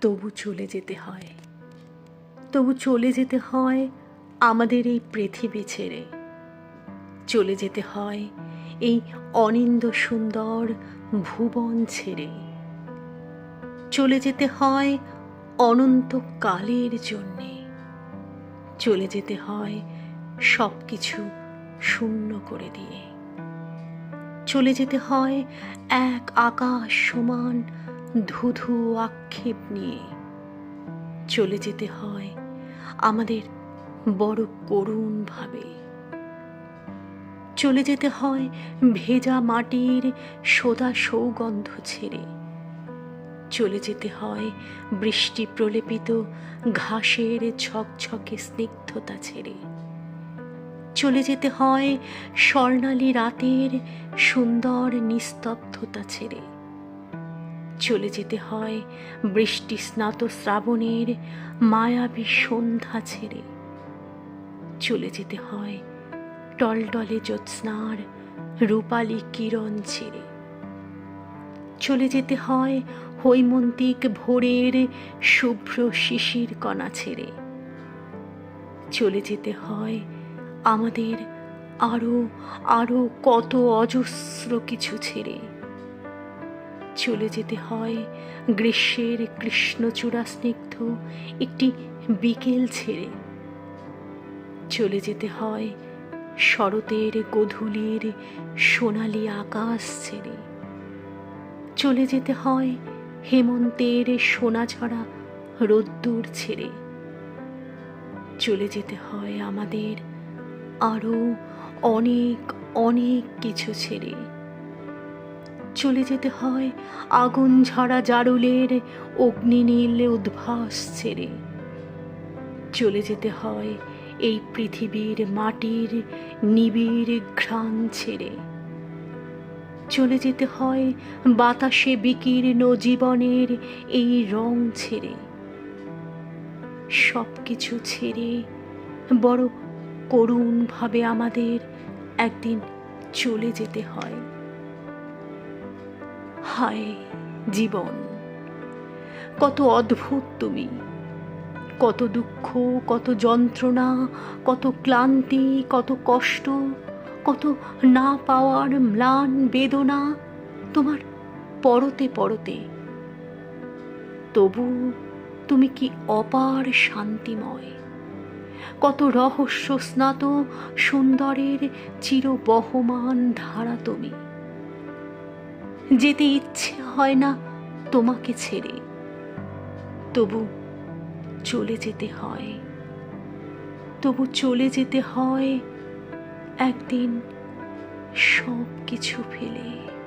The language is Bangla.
তবু চলে যেতে হয়। তবু চলে যেতে হয় আমাদের এই পৃথিবী ছেড়ে। চলে যেতে হয় এই অনিন্দ সুন্দর ভুবন ছেড়ে। চলে যেতে হয় অনন্ত কালের জন্যে। চলে যেতে হয় সব কিছু শূন্য করে দিয়ে। চলে যেতে হয় এক আকাশ সমান ধুধু আক্ষেপ নিয়ে চলে যেতে হয় আমাদের বড় করুণভাবে চলে যেতে হয় ভেজা মাটির সোদা সৌগন্ধ ছেড়ে। চলে যেতে হয় বৃষ্টি প্রলেপিত ঘাসের ঝকঝকে স্নিগ্ধতা ছেড়ে। চলে যেতে হয় স্বর্ণালী রাতের সুন্দর নিস্তব্ধতা ছেড়ে। চলে যেতে হয় বৃষ্টি স্নাত শ্রাবণের, মায়াবী সন্ধ্যা ছেড়ে। চলে যেতে হয় টলটলে জ্যোৎস্নার, রূপালী কিরণ ছেড়ে। চলে যেতে হয় হৈমন্তিক ভোরের শুভ্র শিশির কণা ছেড়ে। চলে যেতে হয় আমাদের আরও আরও কত অজস্র কিছু ছেড়ে। চলে যেতে হয়। গ্রীষ্মের কৃষ্ণচূড়া স্নিগ্ধ একটি বিকেল ছেড়ে। চলে যেতে হয় শরতের গধূলির সোনালি আকাশ ছেড়ে। চলে যেতে হয় হেমন্তের সোনাঝরা রোদ্দুর ছেড়ে। চলে যেতে হয় আমাদের আরও অনেক অনেক কিছু ছেড়ে। চলে যেতে হয়, আগুন ঝরা জারুলের অগ্নিনীল উদ্ভাস ছেড়ে। চলে যেতে হয় এই পৃথিবীর মাটির নিবিড় ঘ্রাণ ছেড়ে। চলে যেতে হয় বাতাসে বিকীর্ণ জীবনের এই রং ছেড়ে। সব কিছু ছেড়ে বড় করুণভাবে আমাদের একদিন চলে যেতে হয়। হায় জীবন। কত অদ্ভুত তুমি। কত দুঃখ, কত যন্ত্রণা, কত ক্লান্তি, কত কষ্ট, কত না পাওয়ার ম্লান বেদনা তোমার পরতে পরতে। তবু তুমি কি অপার শান্তিময়? কত রহস্য স্নাত সুন্দরের চিরবহমান ধারা তুমি। যেতে ইচ্ছে হয় না তোমাকে ছেড়ে। তবু চলে যেতে হয়। তবু চলে যেতে হয় একদিন সব কিছু ফেলে।